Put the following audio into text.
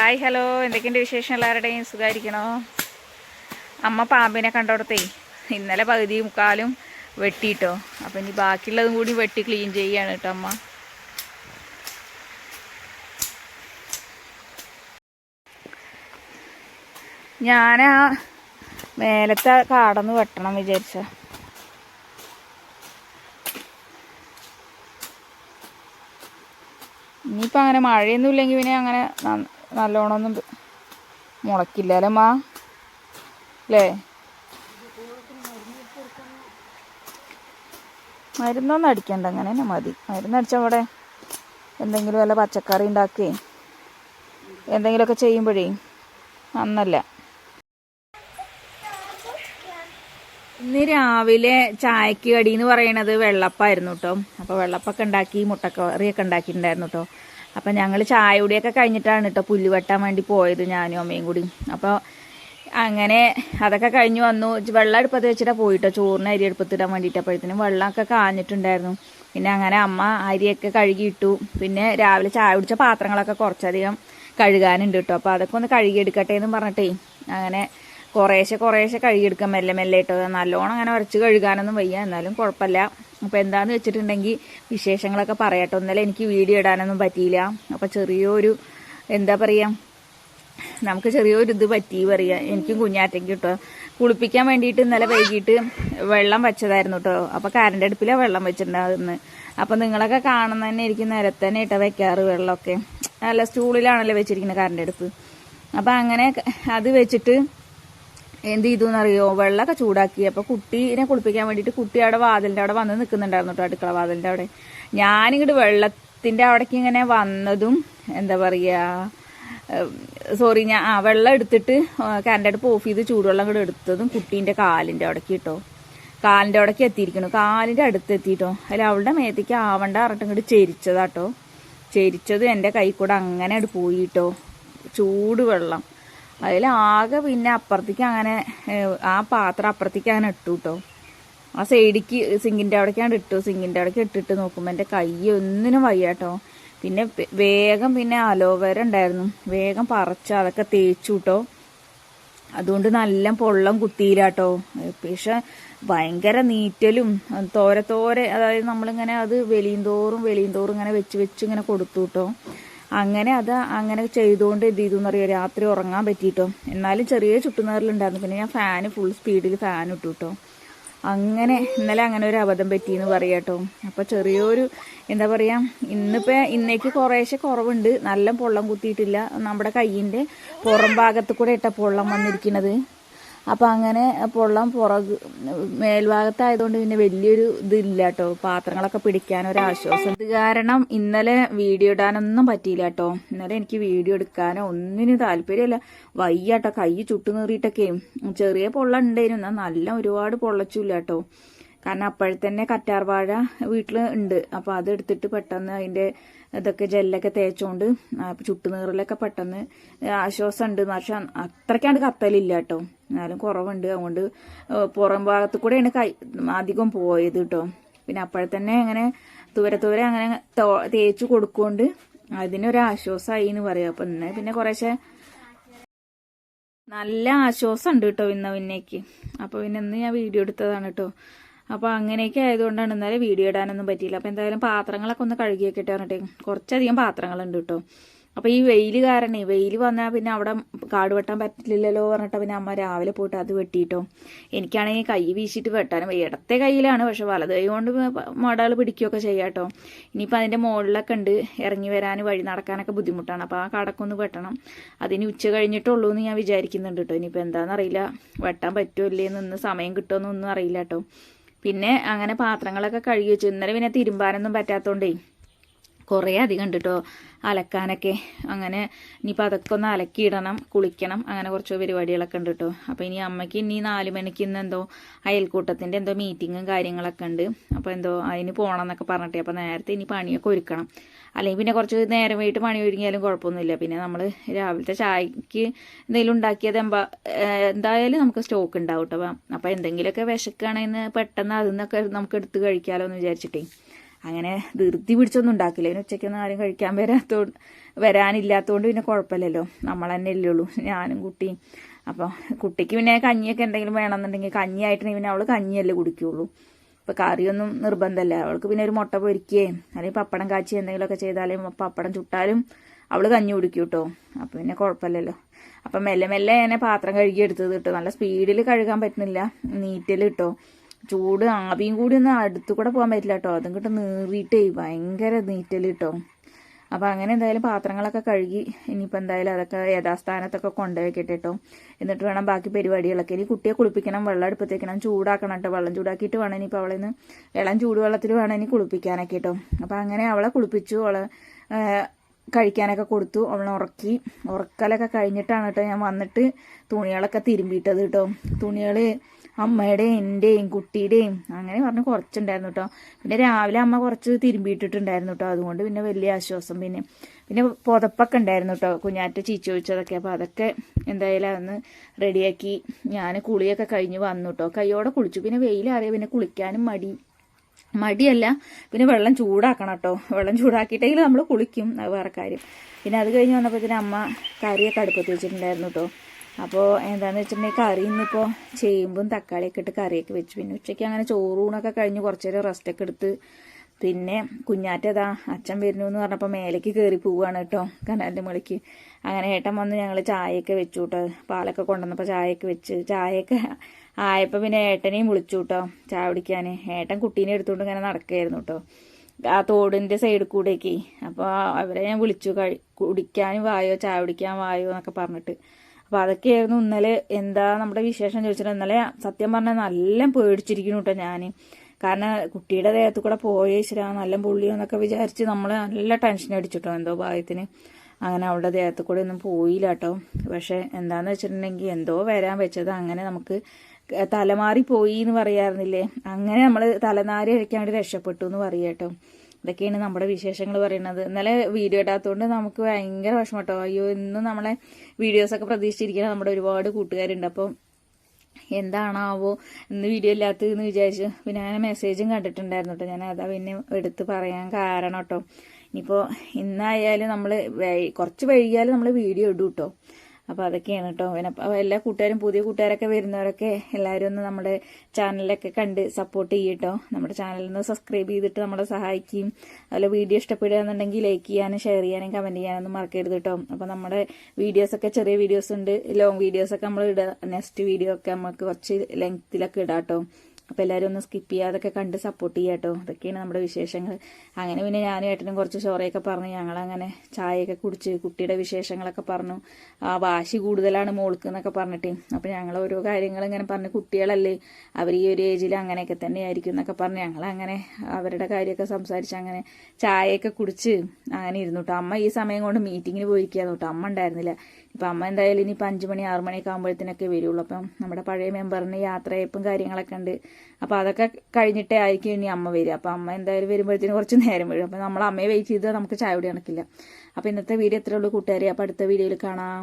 Hi hello. എന്തൊക്കെയുണ്ട് വിശേഷം? എല്ലാവരുടെയും സുഖമായിരിക്കണോ അമ്മ പാമ്പിനെ കണ്ടോടത്തേ. ഇന്നലെ പകുതി മുക്കാലും വെട്ടിയിട്ടോ അപ്പം ഇനി ബാക്കിയുള്ളതും കൂടി വെട്ടി ക്ലീൻ ചെയ്യാണ് കേട്ടോ അമ്മ. ഞാൻ ആ മേലത്തെ കാടന്ന് വെട്ടണം വിചാരിച്ച. ഇനിയിപ്പോൾ അങ്ങനെ മഴയൊന്നും ഇല്ലെങ്കിൽ പിന്നെ അങ്ങനെ നല്ലോണമൊന്നും മുളക്കില്ലല്ലേ മാ അല്ലേ മരുന്നൊന്നും അടിക്കണ്ട അങ്ങനെ തന്നെ മതി മരുന്നടിച്ചാൽ അവിടെ എന്തെങ്കിലും വല്ല പച്ചക്കറി ഉണ്ടാക്കുകയും എന്തെങ്കിലുമൊക്കെ ചെയ്യുമ്പോഴേ? അന്നല്ല. ഇന്ന് രാവിലെ ചായക്ക് കടി എന്ന് പറയണത് വെള്ളപ്പായിരുന്നു കേട്ടോ അപ്പോൾ വെള്ളപ്പൊക്കെ ഉണ്ടാക്കി മുട്ടക്കറിയൊക്കെ ഉണ്ടാക്കിയിട്ടുണ്ടായിരുന്നു കേട്ടോ അപ്പം ഞങ്ങൾ ചായ കുടിയൊക്കെ കഴിഞ്ഞിട്ടാണ് കേട്ടോ പുല്ല് വെട്ടാൻ വേണ്ടി പോയത് ഞാനും അമ്മയും കൂടി. അപ്പോൾ അങ്ങനെ അതൊക്കെ കഴിഞ്ഞ് വന്നു. വെള്ളം അടുപ്പത്ത് വെച്ചിട്ടാണ് പോയിട്ടോ. ചോറിന് അരി അടുപ്പത്തിടാൻ വേണ്ടിയിട്ട് അപ്പോഴത്തേനും വെള്ളമൊക്കെ കാഞ്ഞിട്ടുണ്ടായിരുന്നു. പിന്നെ അങ്ങനെ അമ്മ അരിയൊക്കെ കഴുകിയിട്ടു പിന്നെ രാവിലെ ചായ കുടിച്ച പാത്രങ്ങളൊക്കെ കുറച്ചധികം കഴുകാനുണ്ട് കേട്ടോ അപ്പോൾ അതൊക്കെ ഒന്ന് കഴുകിയെടുക്കട്ടെ എന്ന് പറഞ്ഞിട്ടേ. അങ്ങനെ കുറേശ്ശെ കുറേശ്ശെ കഴുകിയെടുക്കാം മെല്ലെ മെല്ലെ ഇട്ടോ. നല്ലോണം അങ്ങനെ ഉരച്ച് കഴുകാനൊന്നും വയ്യ. എന്നാലും കുഴപ്പമില്ല. അപ്പോൾ എന്താണെന്ന് വെച്ചിട്ടുണ്ടെങ്കിൽ വിശേഷങ്ങളൊക്കെ പറയാട്ടോ. ഇന്നലെ എനിക്ക് വീഡിയോ ഇടാനൊന്നും പറ്റിയില്ല. അപ്പോൾ ചെറിയൊരു എന്താ പറയുക നമുക്ക് ചെറിയൊരു ഇത് പറ്റി പറയുക എനിക്കും കുഞ്ഞാറ്റയ്ക്ക് കേട്ടോ കുളിപ്പിക്കാൻ വേണ്ടിയിട്ട് ഇന്നലെ വൈകിട്ട് വെള്ളം വെച്ചതായിരുന്നു കേട്ടോ അപ്പോൾ കറണ്ട് അടുപ്പിലാണ് വെള്ളം വെച്ചിട്ടുണ്ടാകുന്നത് അപ്പോൾ നിങ്ങളൊക്കെ കാണുന്ന തന്നെ എനിക്ക് നിരത്തന്നെ ഇട്ട വെക്കാറ് വെള്ളമൊക്കെ. അല്ല സ്റ്റൂളിലാണല്ലോ വെച്ചിരിക്കുന്നത് കറണ്ട് അടുപ്പ്. അപ്പോൾ അങ്ങനെ അത് വെച്ചിട്ട് എന്ത് ചെയ്തു എന്നറിയോ വെള്ളമൊക്കെ ചൂടാക്കി അപ്പോൾ കുട്ടീനെ കുളിപ്പിക്കാൻ വേണ്ടിട്ട് കുട്ടി അവിടെ വാതിലിന്റെ അവിടെ വന്ന് നിൽക്കുന്നുണ്ടായിരുന്നു കേട്ടോ അടുക്കള വാതിലിന്റെ അവിടെ. ഞാനിങ്ങോട്ട് വെള്ളത്തിന്റെ അവിടേക്ക് ഇങ്ങനെ വന്നതും എന്താ പറയുക സോറി ഞാൻ ആ വെള്ളം എടുത്തിട്ട് കറണ്ട് അടുപ്പ് ഓഫ് ചെയ്ത് ചൂടുവെള്ളം കൂടെ എടുത്തതും കുട്ടീന്റെ കാലിന്റെ അവിടേക്ക് കേട്ടോ കാലിന്റെ അവിടേക്ക് എത്തിയിരിക്കണു കാലിന്റെ അടുത്ത് എത്തിയിട്ടോ അല്ല അവളുടെ മേത്തേക്ക് ആവണ്ട പറഞ്ഞിട്ട് ഇങ്ങോട്ട് ചെരിച്ചതാട്ടോ ചെരിച്ചത് എന്റെ കൈ കൂടെ അങ്ങനെ അവിടെ പോയിട്ടോ ചൂട് വെള്ളം അതിലാകെ പിന്നെ അപ്പുറത്തേക്ക് അങ്ങനെ ആ പാത്രം അപ്പുറത്തേക്ക് അങ്ങനെ ഇട്ടു കേട്ടോ ആ സൈഡിക്ക് സിങ്കിന്റെ അവിടേക്കാണ് ഇട്ടു. സിങ്കിന്റെ അവിടേക്ക് ഇട്ടിട്ട് നോക്കുമ്പോൾ എന്റെ കൈ ഒന്നിനും വയ്യ കേട്ടോ പിന്നെ വേഗം പിന്നെ അലോവേര ഉണ്ടായിരുന്നു. വേഗം പറിച്ച് അതൊക്കെ തേച്ചു കേട്ടോ അതുകൊണ്ട് നല്ല പൊള്ളം കുത്തിയില്ല കേട്ടോ പക്ഷെ ഭയങ്കര നീറ്റലും തോരെ തോരെ അതായത് നമ്മളിങ്ങനെ അത് വെളിയും തോറും വെളിയും തോറും ഇങ്ങനെ വെച്ച് വെച്ച് ഇങ്ങനെ കൊടുത്തു കേട്ടോ അങ്ങനെ അത് അങ്ങനെ ചെയ്തുകൊണ്ട് എന്ത് ചെയ്തു എന്നറിയോ? രാത്രി ഉറങ്ങാൻ പറ്റിയിട്ടോ. എന്നാലും ചെറിയ ചുട്ടുനേറലുണ്ടായിരുന്നു പിന്നെ ഞാൻ ഫാന് ഫുൾ സ്പീഡിൽ ഫാൻ ഇട്ടു കേട്ടോ അങ്ങനെ ഇന്നലെ അങ്ങനെ ഒരു അബദ്ധം പറ്റി എന്ന് പറയാം കേട്ടോ അപ്പോൾ ചെറിയൊരു എന്താ പറയുക ഇന്നിപ്പോൾ ഇന്നേക്ക് കുറേശ്ശെ കുറവുണ്ട്. നല്ല പൊള്ളം കുത്തിയിട്ടില്ല. നമ്മുടെ കയ്യിന്റെ പുറം ഭാഗത്ത് കൂടെ ഇട്ട പൊള്ളം വന്നിരിക്കുന്നത് അപ്പം അങ്ങനെ പൊള്ളം പുറക് മേൽഭാഗത്തായതുകൊണ്ട് പിന്നെ വലിയൊരു ഇതില്ല കേട്ടോ പാത്രങ്ങളൊക്കെ പിടിക്കാൻ ഒരു ആശ്വാസം. ഇത് കാരണം ഇന്നലെ വീഡിയോ ഇടാനൊന്നും പറ്റിയില്ല കേട്ടോ ഇന്നലെ എനിക്ക് വീഡിയോ എടുക്കാനോ ഒന്നിനും താല്പര്യമില്ല. വയ്യാട്ടോ. കൈ ചുട്ടു നീറിയിട്ടൊക്കെ ചെറിയ പൊള്ള ഉണ്ടായിരുന്നു. എന്നാൽ നല്ല ഒരുപാട് പൊള്ളച്ചില്ല കേട്ടോ കാരണം അപ്പോഴത്തന്നെ കറ്റാർവാഴ വീട്ടിൽ ഉണ്ട്. അപ്പോൾ അതെടുത്തിട്ട് പെട്ടെന്ന് അതിന്റെ ഇതൊക്കെ ജെല്ലൊക്കെ തേച്ചുകൊണ്ട് ചുട്ടുനീറിലൊക്കെ പെട്ടെന്ന് ആശ്വാസം ഉണ്ട് പക്ഷെ അത്രയ്ക്കാണ്ട് കത്തലില്ല കേട്ടോ എന്നാലും കുറവുണ്ട്. അതുകൊണ്ട് പുറം ഭാഗത്ത് കൂടെയാണ് കൈ അധികം പോയത് കേട്ടോ പിന്നെ അപ്പോഴത്തന്നെ അങ്ങനെ തുവരെ തുവരെ അങ്ങനെ തേച്ചു കൊടുക്കൊണ്ട് അതിനൊരു ആശ്വാസമായി എന്ന് പറയാം. അപ്പം ഇന്ന് പിന്നെ കുറേശ്ശെ നല്ല ആശ്വാസം ഉണ്ട് കേട്ടോ ഇന്ന് പിന്നേക്ക്. അപ്പോൾ പിന്നെ ഇന്ന് ഞാൻ വീഡിയോ എടുത്തതാണ് കേട്ടോ അപ്പോൾ അങ്ങനെയൊക്കെ ആയതുകൊണ്ടാണ് എന്നാലും വീഡിയോ ഇടാനൊന്നും പറ്റിയില്ല. അപ്പോൾ എന്തായാലും പാത്രങ്ങളൊക്കെ ഒന്ന് കഴുകിയൊക്കെ ഇട്ട് കുറച്ചധികം പാത്രങ്ങളുണ്ട് കേട്ടോ. അപ്പോൾ ഈ വെയിൽ കാരണേ വെയിൽ വന്നാൽ പിന്നെ അവിടെ കാട് വെട്ടാൻ പറ്റില്ലല്ലോ പറഞ്ഞിട്ട് പിന്നെ അമ്മ രാവിലെ പോയിട്ട് അത് വെട്ടിയിട്ടോ. എനിക്കാണെങ്കിൽ കൈ വീശിയിട്ട് വെട്ടാനും. ഇടത്തെ കയ്യിലാണ് പക്ഷെ വലത് കൈ കൊണ്ട് മടകൾ പിടിക്കുകയൊക്കെ ചെയ്യാട്ടോ ഇനിയിപ്പോൾ അതിന്റെ മുകളിലൊക്കെ ഉണ്ട്. ഇറങ്ങി വരാൻ വഴി നടക്കാനൊക്കെ ബുദ്ധിമുട്ടാണ്. അപ്പോൾ ആ കടക്കൊന്ന് വെട്ടണം. അതിന് ഉച്ച കഴിഞ്ഞിട്ടുള്ളൂ എന്ന് ഞാൻ വിചാരിക്കുന്നുണ്ട് കേട്ടോ. ഇനിയിപ്പോൾ എന്താണെന്നറിയില്ല വെട്ടാൻ പറ്റുമോ ഇല്ലേന്ന് ഇന്ന് സമയം കിട്ടുമെന്നൊന്നും അറിയില്ല കേട്ടോ. പിന്നെ അങ്ങനെ പാത്രങ്ങളൊക്കെ കഴുകി വെച്ചു. ഇന്നലെ പിന്നെ തിരുമ്പാനൊന്നും പറ്റാത്തോണ്ടേ. കുറേ അധികം ഉണ്ട് കേട്ടോ അലക്കാനൊക്കെ. അങ്ങനെ ഇനിയിപ്പോൾ അതൊക്കെ ഒന്ന് അലക്കിയിടണം കുളിക്കണം അങ്ങനെ കുറച്ച് പരിപാടികളൊക്കെ ഉണ്ട് കേട്ടോ അപ്പോൾ ഇനി അമ്മയ്ക്ക് ഇനി നാല് മണിക്ക് ഇന്ന് എന്തോ അയൽക്കൂട്ടത്തിന്റെ എന്തോ മീറ്റിങ്ങും കാര്യങ്ങളൊക്കെ ഉണ്ട്. അപ്പോൾ എന്തോ അതിന് പോകണം എന്നൊക്കെ പറഞ്ഞിട്ടേ അപ്പോൾ നേരത്തെ ഇനി പണിയൊക്കെ ഒരുക്കണം. അല്ലെങ്കിൽ പിന്നെ കുറച്ച് നേരം വൈകിട്ട് പണി ഒരുങ്ങിയാലും കുഴപ്പമൊന്നുമില്ല. പിന്നെ നമ്മൾ രാവിലത്തെ ചായക്ക് എന്തെങ്കിലും ഉണ്ടാക്കിയത് എമ്പാ എന്തായാലും നമുക്ക് സ്റ്റോക്ക് ഉണ്ടാവും കേട്ടോ അപ്പോൾ എന്തെങ്കിലുമൊക്കെ വിശക്കുകയാണെങ്കിൽ പെട്ടെന്ന് അതിൽ നിന്നൊക്കെ നമുക്ക് എടുത്ത് കഴിക്കാമല്ലോ എന്ന് വിചാരിച്ചിട്ടേ. അങ്ങനെ ധൃതി പിടിച്ചൊന്നും ഉണ്ടാക്കില്ല. പിന്നെ ഉച്ചയ്ക്കൊന്നും ആരും കഴിക്കാൻ വരാത്തതുകൊണ്ട് വരാനില്ലാത്തതുകൊണ്ട് പിന്നെ കുഴപ്പമില്ലല്ലോ. നമ്മൾ തന്നെ അല്ലേ ഉള്ളൂ. ഞാനും കുട്ടിയും. അപ്പോൾ കുട്ടിക്ക് പിന്നെ കഞ്ഞിയൊക്കെ എന്തെങ്കിലും വേണമെന്നുണ്ടെങ്കിൽ കഞ്ഞിയായിട്ട് പിന്നെ അവൾ കഞ്ഞിയല്ലേ കുടിക്കുള്ളൂ. ഇപ്പം കറിയൊന്നും നിർബന്ധമല്ല. അവൾക്ക് പിന്നെ ഒരു മുട്ട പൊരിക്കുകയും അല്ലെങ്കിൽ പപ്പടം കാച്ചി എന്തെങ്കിലുമൊക്കെ ചെയ്താലും പപ്പടം ചുട്ടാലും അവൾ കഞ്ഞി കുടിക്കും കേട്ടോ. അപ്പം പിന്നെ കുഴപ്പമില്ലല്ലോ. അപ്പം മെല്ലെ മെല്ലെ എന്നെ പാത്രം കഴുകി എടുത്തത് കേട്ടോ. നല്ല സ്പീഡിൽ കഴുകാൻ പറ്റുന്നില്ല. നീറ്റൽ കേട്ടോ. ചൂട് ആവിയും കൂടി ഒന്ന് അടുത്തു കൂടെ പോകാൻ പറ്റില്ല കേട്ടോ. അതും കിട്ടും നീറിയിട്ടേ ഭയങ്കര നീറ്റൽ കേട്ടോ. അപ്പം അങ്ങനെ എന്തായാലും പാത്രങ്ങളൊക്കെ കഴുകി ഇനിയിപ്പോൾ എന്തായാലും അതൊക്കെ യഥാസ്ഥാനത്തൊക്കെ കൊണ്ടുവയ്ക്കട്ടെ കേട്ടോ. എന്നിട്ട് വേണം ബാക്കി പരിപാടികളൊക്കെ. ഇനി കുട്ടിയെ കുളിപ്പിക്കണം വെള്ളം അടുപ്പത്തേക്കണം ചൂടാക്കണം കേട്ടോ. വെള്ളം ചൂടാക്കിയിട്ട് വേണം ഇനിയിപ്പോൾ അവളെ നിന്ന് ഇളം ചൂടുവെള്ളത്തിൽ വേണം ഇനി കുളിപ്പിക്കാനൊക്കെ കേട്ടോ. അപ്പം അങ്ങനെ അവളെ കുളിപ്പിച്ചു അവളെ കഴിക്കാനൊക്കെ കൊടുത്തു. അവളെ ഉറക്കി. ഉറക്കലൊക്കെ കഴിഞ്ഞിട്ടാണ് കേട്ടോ ഞാൻ വന്നിട്ട് തുണികളൊക്കെ തിരുമ്പിയിട്ടത് കേട്ടോ. തുണികൾ അമ്മയുടെയും എന്റെയും കുട്ടിയുടെയും അങ്ങനെ പറഞ്ഞ് കുറച്ചുണ്ടായിരുന്നു കേട്ടോ പിന്നെ രാവിലെ അമ്മ കുറച്ച് തിരുമ്പിയിട്ടിട്ടുണ്ടായിരുന്നു കേട്ടോ അതുകൊണ്ട് പിന്നെ വലിയ ആശ്വാസം. പിന്നെ പിന്നെ പുതപ്പൊക്കെ ഉണ്ടായിരുന്നു കേട്ടോ കുഞ്ഞാറ്റ ചീച്ചു വെച്ചതൊക്കെ അപ്പോൾ അതൊക്കെ എന്തായാലും അന്ന് റെഡിയാക്കി ഞാൻ കുളിയൊക്കെ കഴിഞ്ഞ് വന്നു കേട്ടോ കൈയോടെ കുളിച്ചു. പിന്നെ വെയിലാറിയാൽ പിന്നെ കുളിക്കാനും മടി. മടിയല്ല. പിന്നെ വെള്ളം ചൂടാക്കണം കേട്ടോ വെള്ളം ചൂടാക്കിയിട്ടെങ്കിൽ നമ്മൾ കുളിക്കും. അത് വേറെ കാര്യം. പിന്നെ അത് കഴിഞ്ഞ് വന്നപ്പോഴത്തേന് അമ്മ കറിയൊക്കെ അടുപ്പത്ത് വെച്ചിട്ടുണ്ടായിരുന്നു കേട്ടോ അപ്പോൾ എന്താണെന്ന് വെച്ചിട്ടുണ്ടെങ്കിൽ കറി ഇന്നിപ്പോൾ ചേമ്പും തക്കാളിയൊക്കെ ഇട്ട് കറിയൊക്കെ വെച്ചു. പിന്നെ ഉച്ചയ്ക്ക് അങ്ങനെ ചോറൂണൊക്കെ കഴിഞ്ഞ് കുറച്ച് നേരം റെസ്റ്റൊക്കെ എടുത്ത് പിന്നെ കുഞ്ഞാറ്റതാ അച്ഛൻ വരുന്നു എന്ന് പറഞ്ഞപ്പോൾ മേലേക്ക് കയറി പോവുകയാണ് കേട്ടോ കനാലിന്റെ മുകളിലേക്ക്. അങ്ങനെ ഏട്ടൻ വന്ന് ഞങ്ങൾ ചായയൊക്കെ വെച്ചു കേട്ടോ പാലൊക്കെ കൊണ്ടുവന്നപ്പോൾ ചായയൊക്കെ വെച്ച്. ചായയൊക്കെ ആയപ്പോൾ പിന്നെ ഏട്ടനെയും വിളിച്ചു കേട്ടോ ചായ കുടിക്കാൻ ഏട്ടൻ കുട്ടീനെ എടുത്തുകൊണ്ട് ഇങ്ങനെ നടക്കുകയായിരുന്നു കേട്ടോ ആ തോടിന്റെ സൈഡിൽ കൂടെയൊക്കെ. അപ്പോൾ അവരെ ഞാൻ വിളിച്ചു. കഴി കുടിക്കാനും വായോ ചായ കുടിക്കാൻ വായോ എന്നൊക്കെ പറഞ്ഞിട്ട്. അപ്പോൾ അതൊക്കെയായിരുന്നു ഇന്നലെ എന്താ നമ്മുടെ വിശേഷം ചോദിച്ചിട്ട് ഇന്നലെ സത്യം പറഞ്ഞാൽ നല്ല പേടിച്ചിരിക്കുന്നു കേട്ടോ ഞാൻ കാരണം കുട്ടിയുടെ ദേഹത്തു കൂടെ പോയേശ്വരാ നല്ല പുള്ളിയോ എന്നൊക്കെ വിചാരിച്ച് നമ്മൾ നല്ല ടെൻഷൻ അടിച്ചിട്ടോ എന്തോ ഭാഗ്യത്തിന്. അങ്ങനെ അവളുടെ ദേഹത്തു കൂടെ ഒന്നും പോയില്ല കേട്ടോ പക്ഷെ എന്താന്ന് വെച്ചിട്ടുണ്ടെങ്കിൽ എന്തോ വരാൻ വെച്ചത് അങ്ങനെ നമുക്ക് തലമാറി പോയി എന്ന് പറയാറുന്നില്ലേ? അങ്ങനെ നമ്മൾ തലനാരി വേണ്ടി രക്ഷപ്പെട്ടു എന്ന് പറയാം കേട്ടോ ഇതൊക്കെയാണ് നമ്മുടെ വിശേഷങ്ങൾ പറയുന്നത്. ഇന്നലെ വീഡിയോ ഇടാത്തതുകൊണ്ട് നമുക്ക് ഭയങ്കര വിഷമം കേട്ടോ അയ്യോ ഇന്നും നമ്മളെ വീഡിയോസൊക്കെ പ്രതീക്ഷിച്ചിരിക്കുന്ന നമ്മുടെ ഒരുപാട് കൂട്ടുകാരുണ്ട്. അപ്പം എന്താണാവോ ഇന്ന് വീഡിയോ ഇല്ലാത്തതെന്ന് വിചാരിച്ചു പിന്നെ അങ്ങനെ മെസ്സേജും കണ്ടിട്ടുണ്ടായിരുന്നു കേട്ടോ ഞാൻ അതാ പിന്നെ എടുത്ത് പറയാൻ കാരണം കേട്ടോ ഇനിയിപ്പോൾ ഇന്നായാലും നമ്മൾ കുറച്ച് വൈകിയാലും നമ്മൾ വീഡിയോ ഇടും കേട്ടോ അപ്പോൾ അതൊക്കെയാണ് കേട്ടോ പിന്നെ എല്ലാ കൂട്ടുകാരും പുതിയ കൂട്ടുകാരൊക്കെ വരുന്നവരൊക്കെ എല്ലാവരും ഒന്ന് നമ്മുടെ ചാനലൊക്കെ കണ്ട് സപ്പോർട്ട് ചെയ്യട്ടോ നമ്മുടെ ചാനലിൽ നിന്ന് സബ്സ്ക്രൈബ് ചെയ്തിട്ട് നമ്മളെ സഹായിക്കും അതുപോലെ വീഡിയോ ഇഷ്ടപ്പെടുകയെന്നുണ്ടെങ്കിൽ ലൈക്ക് ചെയ്യാനും ഷെയർ ചെയ്യാനും കമന്റ് ചെയ്യാനൊന്നും മറക്കരുത് കേട്ടോ അപ്പോൾ നമ്മുടെ വീഡിയോസൊക്കെ ചെറിയ വീഡിയോസ് ഉണ്ട് ലോങ് വീഡിയോസൊക്കെ നമ്മൾ ഇടുക. നെക്സ്റ്റ് വീഡിയോ ഒക്കെ നമുക്ക് കുറച്ച് ലെങ്ത്തിലൊക്കെ ഇടാം കേട്ടോ അപ്പോൾ എല്ലാവരും ഒന്ന് സ്കിപ്പ് ചെയ്യാതൊക്കെ കണ്ട് സപ്പോർട്ട് ചെയ്യുക കേട്ടോ അതൊക്കെയാണ് നമ്മുടെ വിശേഷങ്ങൾ അങ്ങനെ പിന്നെ ഞാനും ഏട്ടനും കുറച്ച് ചോറയൊക്കെ പറഞ്ഞു. ഞങ്ങളങ്ങനെ ചായയൊക്കെ കുടിച്ച് കുട്ടിയുടെ വിശേഷങ്ങളൊക്കെ പറഞ്ഞു. ആ വാശി കൂടുതലാണ് മോൾക്ക് എന്നൊക്കെ പറഞ്ഞിട്ട്. അപ്പോൾ ഞങ്ങൾ ഓരോ കാര്യങ്ങൾ ഇങ്ങനെ പറഞ്ഞ്. കുട്ടികളല്ലേ അവർ ഈ ഒരു ഏജിൽ അങ്ങനെയൊക്കെ തന്നെ ആയിരിക്കും എന്നൊക്കെ പറഞ്ഞ്. ഞങ്ങളങ്ങനെ അവരുടെ കാര്യമൊക്കെ സംസാരിച്ച് അങ്ങനെ ചായയൊക്കെ കുടിച്ച് അങ്ങനെ ഇരുന്നു കേട്ടോ അമ്മ ഈ സമയം കൊണ്ട് മീറ്റിങ്ങിന് പോയിരിക്കുകയാണ് കേട്ടോ അമ്മ ഉണ്ടായിരുന്നില്ല. ഇപ്പം അമ്മ എന്തായാലും ഇനി ഇനിയിപ്പോൾ അഞ്ച് മണി ആറ് മണിയൊക്കെ ആകുമ്പോഴത്തേനൊക്കെ വരുള്ളൂ. അപ്പം നമ്മുടെ പഴയ മെമ്പറിന് യാത്രയപ്പും കാര്യങ്ങളൊക്കെ ഉണ്ട്. അപ്പോൾ അതൊക്കെ കഴിഞ്ഞിട്ടേ ആയിരിക്കും ഇനി അമ്മ വരിക. അപ്പോൾ അമ്മ എന്തായാലും വരുമ്പോഴത്തേനും കുറച്ച് നേരം വരും. അപ്പോൾ നമ്മൾ അമ്മയെ വെയിറ്റ് ചെയ്താൽ നമുക്ക് ചായ കൂടി കണക്കില്ല അപ്പോൾ ഇന്നത്തെ വീഡിയോ എത്രയുള്ളൂ കൂട്ടുകാരെ. അപ്പോൾ അടുത്ത വീഡിയോയിൽ കാണാം.